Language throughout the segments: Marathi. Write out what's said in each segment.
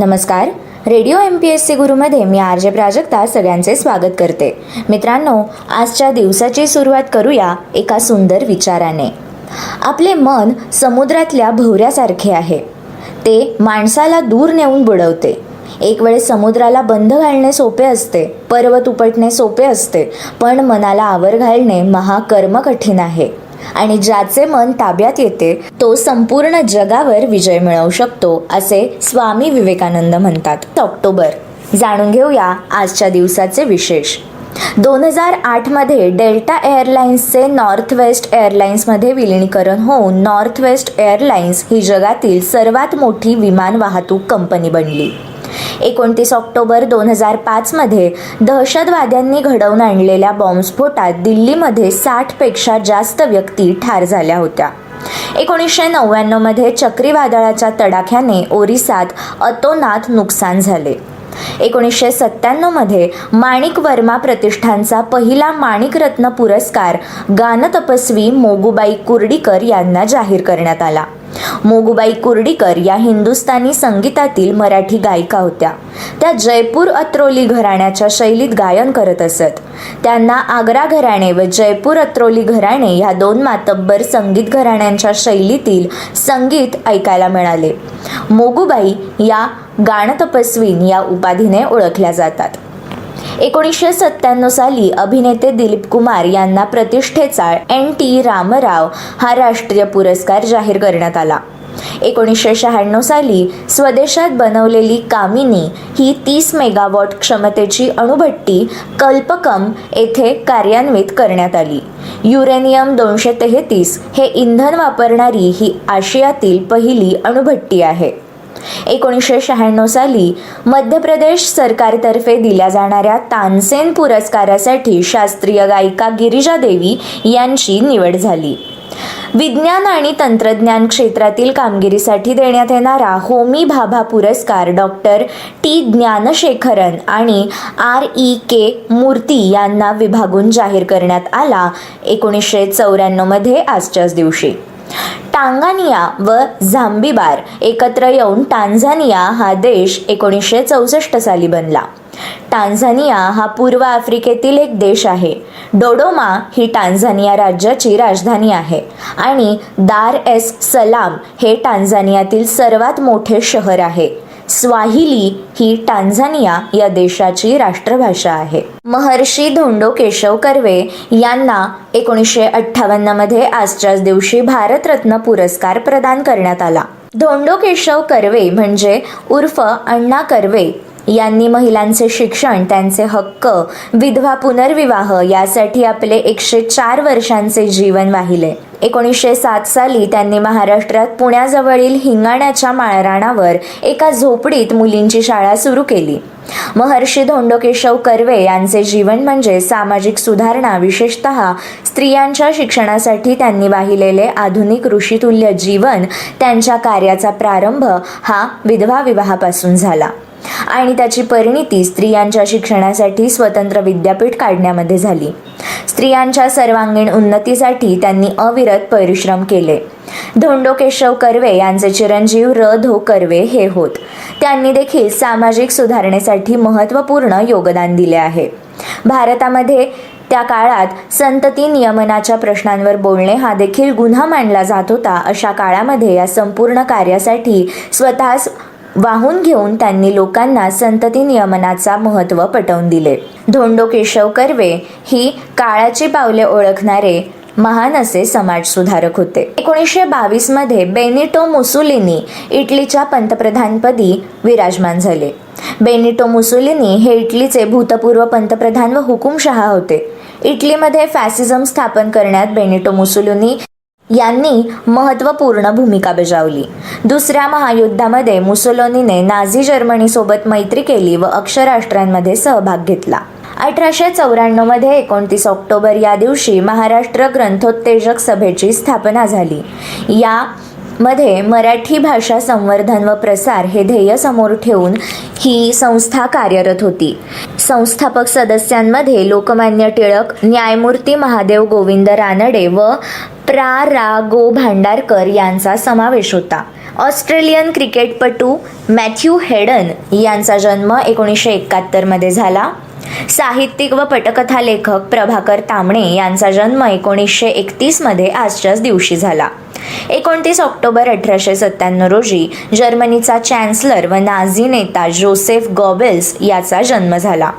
नमस्कार. Radio M P S C गुरुमध्ये मी आर जे प्राजक्ता सगळ्यांचे स्वागत करते. मित्रांनो आजच्या दिवसाची सुरुवात करूया एका सुंदर विचाराने. आपले मन समुद्रातल्या भोवऱ्यासारखे आहे. ते माणसाला दूर नेऊन बुडवते. एक वेळ समुद्राला बंध घालणे सोपे असते पर्वत उपटणे सोपे असते पण मनाला आवर घालणे महाकर्म कठीण आहे. आणि ज्याचे मन ताब्यात येते तो संपूर्ण जगावर विजय मिळवू शकतो असे स्वामी विवेकानंद म्हणतात. ऑक्टोबर. जाणून घेऊया आजच्या दिवसाचे विशेष. दोन हजार आठमध्ये डेल्टा एअरलाइन्सचे नॉर्थ वेस्ट एअरलाइन्समध्ये विलिनीकरण होऊन नॉर्थ वेस्ट एअरलाइन्स ही जगातील सर्वात मोठी विमान वाहतूक कंपनी बनली. एकोणतीस ऑक्टोबर दोन हजार पाचमध्ये दहशतवाद्यांनी घडवून आणलेल्या बॉम्बस्फोटात दिल्लीमध्ये साठपेक्षा जास्त व्यक्ती ठार झाल्या होत्या. एकोणीसशे नव्याण्णवमध्ये चक्रीवादळाच्या तडाख्याने ओरिसात अतोनात नुकसान झाले. एकोणीसशे सत्त्याण्णवमध्ये माणिक वर्मा प्रतिष्ठानचा पहिला माणिकरत्न पुरस्कार गानतपस्वी मोगूबाई कुर्डीकर यांना जाहीर करण्यात आला. मोगुबाई कुर्डीकर या हिंदुस्थानी संगीतातील मराठी गायिका होत्या. त्या जयपूर अत्रोली घराण्याच्या शैलीत गायन करत असत. त्यांना आग्रा घराणे व जयपूर अत्रोली घराणे ह्या दोन मातब्बर संगीत घराण्यांच्या शैलीतील संगीत ऐकायला मिळाले. मोगुबाई या गाणतपस्वीन या उपाधीने ओळखल्या जातात. एकोणीसशे सत्त्याण्णव साली अभिनेते दिलीप कुमार यांना प्रतिष्ठेचा एन टी रामराव हा राष्ट्रीय पुरस्कार जाहीर करण्यात आला. एकोणीसशे शहाण्णव साली स्वदेशात बनवलेली कामिनी ही तीस मेगावॉट क्षमतेची अणुभट्टी कल्पकम येथे कार्यान्वित करण्यात आली. युरेनियम दोनशे तेहतीस हे इंधन वापरणारी ही आशियातील पहिली अणुभट्टी आहे. एकोणीसशे शहाण्णव साली मध्य प्रदेश सरकारतर्फे दिल्या जाणाऱ्या तानसेन पुरस्कारासाठी शास्त्रीय गायिका गिरिजा देवी यांची निवड झाली. विज्ञान आणि तंत्रज्ञान क्षेत्रातील कामगिरीसाठी देण्यात येणारा होमी भाभा पुरस्कार डॉक्टर टी. ज्ञानशेखरन आणि आर. ई. के. मूर्ती यांना विभागून जाहीर करण्यात आला एकोणीसशे चौऱ्याण्णवमध्ये आजच्याच दिवशी. टांगानिया व झांबिबार एकत्र येऊन टांझानिया हा देश एकोणीसशे चौसष्ट साली बनला. टांझानिया हा पूर्व आफ्रिकेतील एक देश आहे. डोडोमा ही टांझानिया राज्याची राजधानी आहे आणि दार एस सलाम हे टांझानियातील सर्वात मोठे शहर आहे. स्वाहिली ही टांझानिया या देशाची राष्ट्रभाषा आहे. महर्षी धोंडो केशव कर्वे यांना एकोणीसशे अठ्ठावन्नमध्ये आजच्याच दिवशी भारतरत्न पुरस्कार प्रदान करण्यात आला. धोंडो केशव कर्वे म्हणजे उर्फ अण्णा कर्वे. यांनी महिलांचे शिक्षण त्यांचे हक्क विधवा पुनर्विवाह यासाठी आपले एकशे चार वर्षांचे जीवन वाहिले. एकोणीसशे सात साली त्यांनी महाराष्ट्रात पुण्याजवळील हिंगाण्याच्या माळराणावर एका झोपडीत मुलींची शाळा सुरू केली. महर्षी धोंडोकेशव कर्वे यांचे जीवन म्हणजे सामाजिक सुधारणा विशेषतः स्त्रियांच्या शिक्षणासाठी त्यांनी वाहिलेले आधुनिक ऋषितुल्य जीवन त्यांच्या कार्याचा प्रारंभ हा विधवा विवाहापासून झाला. आणि त्याची परिणिती स्त्रियांच्या शिक्षणासाठी स्वतंत्र विद्यापीठ काढण्यामध्ये झाली. स्त्रियांच्या सर्वांगीण उन्नतीसाठी त्यांनी अविरत परिश्रम केले. धोंडो केशव कर्वे यांचे चिरंजीव र. धो. कर्वे हे होत. त्यांनी देखील सामाजिक सुधारणेसाठी महत्त्वपूर्ण योगदान दिले आहे. भारतामध्ये त्या काळात संतती नियमनाच्या प्रश्नांवर बोलणे हा देखील गुन्हा मानला जात होता. अशा काळामध्ये या संपूर्ण कार्यासाठी स्वतःच वाहून घेऊन त्यांनी लोकांना संतती नियमनाचा महत्त्व पटवून दिले. धोंडो केशव कर्वे ही काळाची पावले ओळखणारे महान असे समाजसुधारक होते. एकोणीसशे बावीसमध्ये बेनिटो मुसुलिनी इटलीच्या पंतप्रधानपदी विराजमान झाले. बेनिटो मुसुलिनी हे इटलीचे भूतपूर्व पंतप्रधान व हुकुमशहा होते. इटलीमध्ये फॅसिझम स्थापन करण्यात बेनिटो मुसुलिनी यांनी महत्त्वपूर्ण भूमिका बजावली. दुसऱ्या महायुद्धामध्ये मुसोलोनीने नाझी जर्मनीसोबत मैत्री केली व अक्षराष्ट्रांमध्ये सहभाग घेतला. अठराशे चौऱ्याण्णवमध्ये एकोणतीस ऑक्टोबर या दिवशी महाराष्ट्र ग्रंथोत्तेजक सभेची स्थापना झाली. या मध्ये मराठी भाषा संवर्धन व प्रसार हे ध्येय समोर ठेवून ही संस्था कार्यरत होती. संस्थापक सदस्यांमध्ये लोकमान्य टिळक न्यायमूर्ती महादेव गोविंद रानडे व प्रा. रा. गो. भांडारकर यांचा समावेश होता. ऑस्ट्रेलियन क्रिकेटपटू मॅथ्यू हेडन यांचा जन्म एकोणीसशे एकाहत्तरमध्ये झाला. साहित्यिक व पटकथा लेखक प्रभाकर तांबणे यांचा जन्म एकोणीसशे एकतीसमध्ये आजच्याच दिवशी झाला. एकोणतीस ऑक्टोबर अठराशे सत्त्याण्णव रोजी जर्मनीचा चॅन्सलर व नाझी नेता जोसेफ गॉबेल्स याचा जन्म झाला.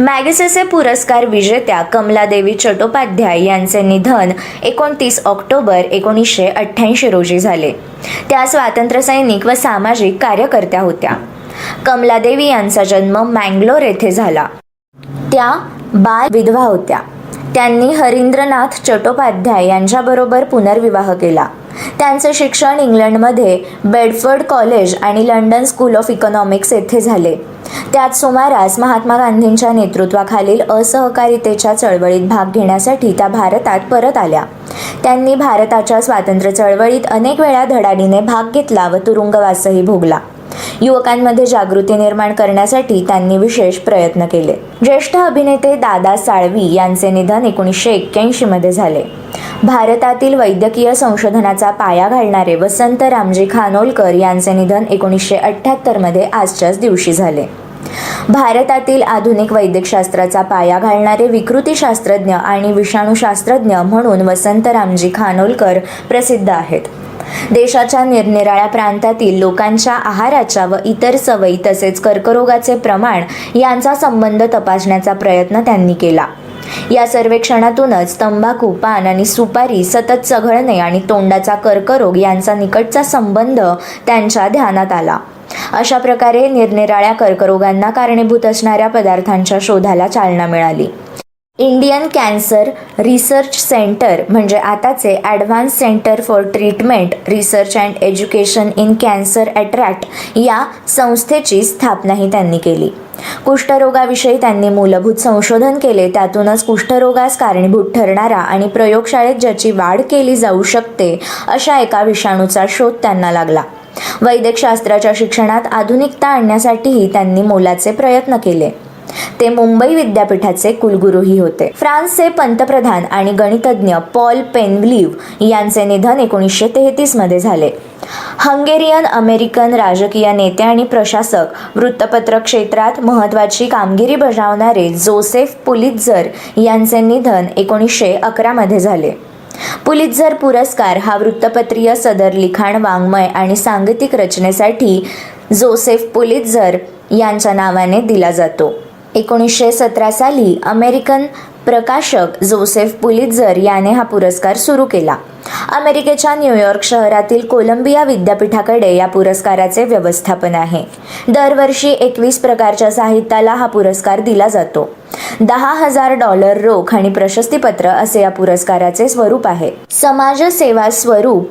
मॅगसेसे पुरस्कार विजेत्या कमलादेवी चट्टोपाध्याय यांचे निधन एकोणतीस ऑक्टोबर एकोणीसशे अठ्ठ्याऐंशी रोजी झाले. त्या स्वातंत्र्यसैनिक व सामाजिक कार्यकर्त्या होत्या. कमलादेवी यांचा जन्म मँगलोर येथे झाला. त्या बाल विधवा होत्या. त्यांनी हरिंद्रनाथ चट्टोपाध्याय यांच्याबरोबर पुनर्विवाह केला. त्यांचे शिक्षण इंग्लंडमध्ये बेडफर्ड कॉलेज आणि लंडन स्कूल ऑफ इकॉनॉमिक्स येथे झाले. त्याच सुमारास महात्मा गांधींच्या नेतृत्वाखालील असहकारितेच्या चळवळीत भाग घेण्यासाठी त्या भारतात परत आल्या. त्यांनी भारताच्या स्वातंत्र्य चळवळीत अनेक वेळा धडाडीने भाग घेतला व तुरुंगवासही भोगला. युवकांमध्ये जागृती निर्माण करण्यासाठी त्यांनी विशेष प्रयत्न केले. ज्येष्ठ अभिनेते दादा साळवी यांचे निधन एकोणीसशे एक्क्याऐंशी मध्ये झाले. भारतातील वैद्यकीय संशोधनाचा पाया घालणारे वसंत रामजी खानोलकर यांचे निधन एकोणीसशे अठ्ठ्याहत्तरमध्ये आजच्याच दिवशी झाले. भारतातील आधुनिक वैद्यकशास्त्राचा पाया घालणारे विकृतीशास्त्रज्ञ आणि विषाणूशास्त्रज्ञ म्हणून वसंत रामजी खानोलकर प्रसिद्ध आहेत. देशाच्या निरनिराळ्या प्रांतातील लोकांच्या आहाराच्या व इतर सवयी तसेच कर्करोगाचे प्रमाण यांचा संबंध तपासण्याचा प्रयत्न त्यांनी केला. या सर्वेक्षणातूनच तंबाखू पान आणि सुपारी सतत चघळणे आणि तोंडाचा कर्करोग यांचा निकटचा संबंध त्यांच्या ध्यानात आला. अशा प्रकारे निरनिराळ्या कर्करोगांना कारणीभूत असणाऱ्या पदार्थांच्या शोधाला चालना मिळाली. इंडियन कॅन्सर रिसर्च सेंटर म्हणजे आताचे advance centre for treatment research and education in cancer attract या संस्थेची स्थापनाही त्यांनी केली. कुष्ठरोगाविषयी त्यांनी मूलभूत संशोधन केले त्यातूनच कुष्ठरोगास कारणीभूत ठरणारा आणि प्रयोगशाळेत ज्याची वाढ केली जाऊ शकते अशा एका विषाणूचा शोध त्यांना लागला. वैद्यकशास्त्राच्या शिक्षणात आधुनिकता आणण्यासाठीही त्यांनी मोलाचे प्रयत्न केले. ते मुंबई विद्यापीठाचे कुलगुरूही होते. फ्रान्सचे पंतप्रधान आणि गणितज्ञ पॉल पेनब्लिव्ह यांचे निधन एकोणीसशे तेहतीसमध्ये झाले. हंगेरियन अमेरिकन राजकीय नेते आणि प्रशासक वृत्तपत्र क्षेत्रात महत्त्वाची कामगिरी बजावणारे जोसेफ पुलित्झर यांचे निधन एकोणीसशे अकरामध्ये झाले. पुलित्झर पुरस्कार हा वृत्तपत्रीय सदर लिखाण वाङ्मय आणि सांगीतिक रचनेसाठी जोसेफ पुलित्झर यांच्या नावाने दिला जातो. एकोणीसशे सतरा साली अमेरिकन प्रकाशक जोसेफ पुलित्झर याने हा पुरस्कार सुरू केला. अमेरिकेच्या न्यूयॉर्क शहरातील कोलंबिया विद्यापीठाकडे या पुरस्काराचे व्यवस्थापन आहे. दरवर्षी एकवीस प्रकारच्या साहित्याला हा पुरस्कार दिला जातो. दहा हजार डॉलर रोख आणि प्रशस्तीपत्र असे या पुरस्काराचे स्वरूप आहे. समाजसेवा स्वरूप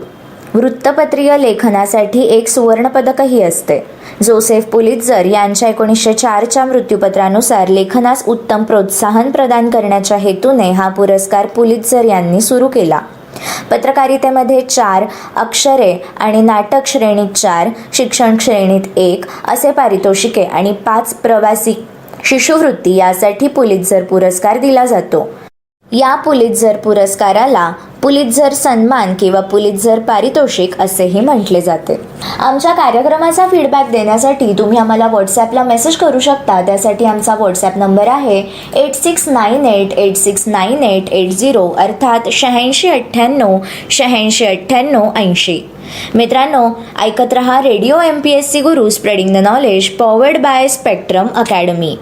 वृत्तपत्रीय लेखनासाठी एक सुवर्णपदकही असते. जोसेफ पुलित्झर यांच्या एकोणीसशे चारच्या मृत्यूपत्रानुसार लेखनास उत्तम प्रोत्साहन प्रदान करण्याच्या हेतूने हा पुरस्कार पुलित्झर यांनी सुरू केला. पत्रकारितेमध्ये चार अक्षरे आणि नाटक श्रेणीत चार शिक्षण श्रेणीत एक असे पारितोषिके आणि पाच प्रवासी शिशुवृत्ती यासाठी पुलित्झर पुरस्कार दिला जातो. या पुलित्झर पुरस्काराला पुलित्झर सन्मान किंवा पुलित्झर पारितोषिक असेही म्हटले जाते. आमच्या कार्यक्रमाचा फीडबॅक देण्यासाठी तुम्ही आम्हाला व्हॉट्सॲपला मेसेज करू शकता. त्यासाठी आमचा व्हॉट्सॲप नंबर आहे eight six nine eight eight six nine eight eight zero अर्थात शहाऐंशी अठ्ठ्याण्णव शहाऐंशी अठ्ठ्याण्णव ऐंशी. मित्रांनो ऐकत रहा radio M P S C Guru spreading the knowledge powered by Spectrum academy